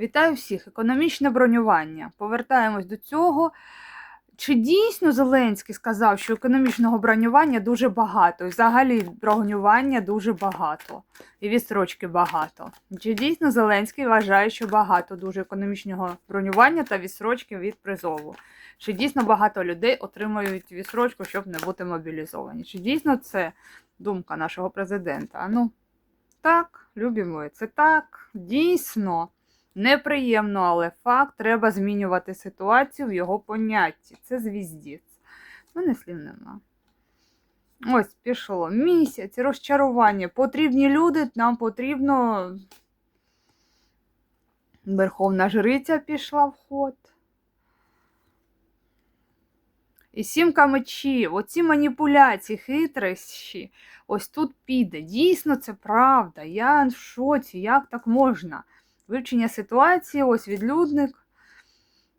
Вітаю всіх! Економічне бронювання. Повертаємось до цього. Чи дійсно Зеленський сказав, що економічного бронювання дуже багато, і взагалі бронювання дуже багато, і відстрочки багато? Чи дійсно Зеленський вважає, що багато дуже економічного бронювання та відстрочки від призову? Чи дійсно багато людей отримують відстрочку, щоб не бути мобілізовані? Чи дійсно це думка нашого президента? Ну, так, любі мої, це так, дійсно. Неприємно, але факт, треба змінювати ситуацію в його понятті. Це звіздець. У мене слів нема. Ось пішло. Місяць, розчарування. Потрібні люди, нам потрібно. Верховна жриця пішла в ход. І сімка мечів, оці маніпуляції, хитрощі, ось тут піде. Дійсно, це правда. Я в шоці, як так можна? Вивчення ситуації, ось відлюдник.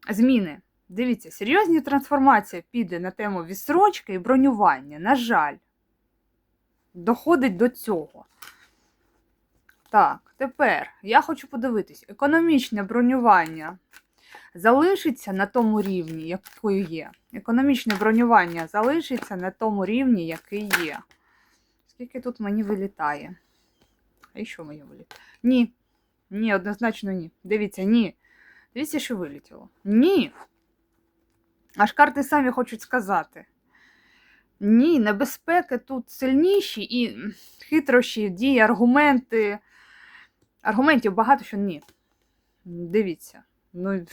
Зміни. Дивіться, серйозні трансформації піде на тему відсрочки і бронювання. На жаль, доходить до цього. Так, тепер я хочу подивитись, економічне бронювання залишиться на тому рівні, який є. Економічне бронювання залишиться на тому рівні, який є. Скільки тут мені вилітає? А і що мені вилітає? Ні. Ні, однозначно ні. Дивіться, ні. Дивіться, що вилетіло. Ні. Аж карти самі хочуть сказати. Ні, небезпеки тут сильніші і хитрощі, дії, аргументи. Аргументів багато, що ні. Дивіться. Ну,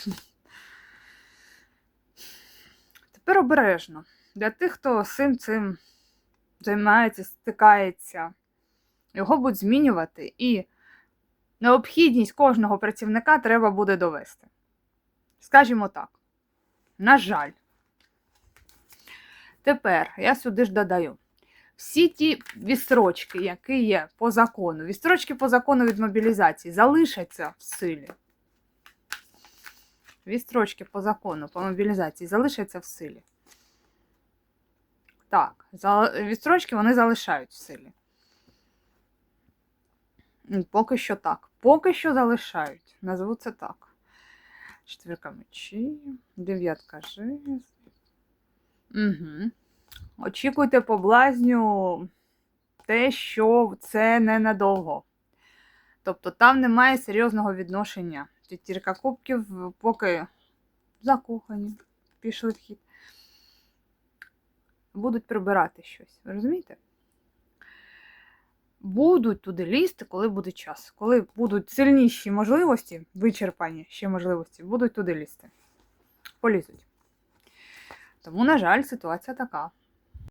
Тепер обережно. Для тих, хто цим цим займається, стикається, його будуть змінювати і необхідність кожного працівника треба буде довести. Скажімо так. На жаль. Тепер я сюди ж додаю. Всі ті відстрочки, які є по закону, відстрочки по закону від мобілізації залишаться в силі. Відстрочки по закону, по мобілізації залишаться в силі. Так, відстрочки вони залишають в силі. Поки що так. Поки що залишають. Назву це так. Четвірка мечів, дев'ятка жезлів. Угу. Очікуйте по блазню те, що це ненадовго. Тобто там немає серйозного відношення. П'ятірка кубків поки закохані, пішли в хід. Будуть прибирати щось. Розумієте? Будуть туди лізти, коли буде час. Коли будуть сильніші можливості, вичерпані ще можливості, будуть туди лізти. Полізуть. Тому, на жаль, ситуація така.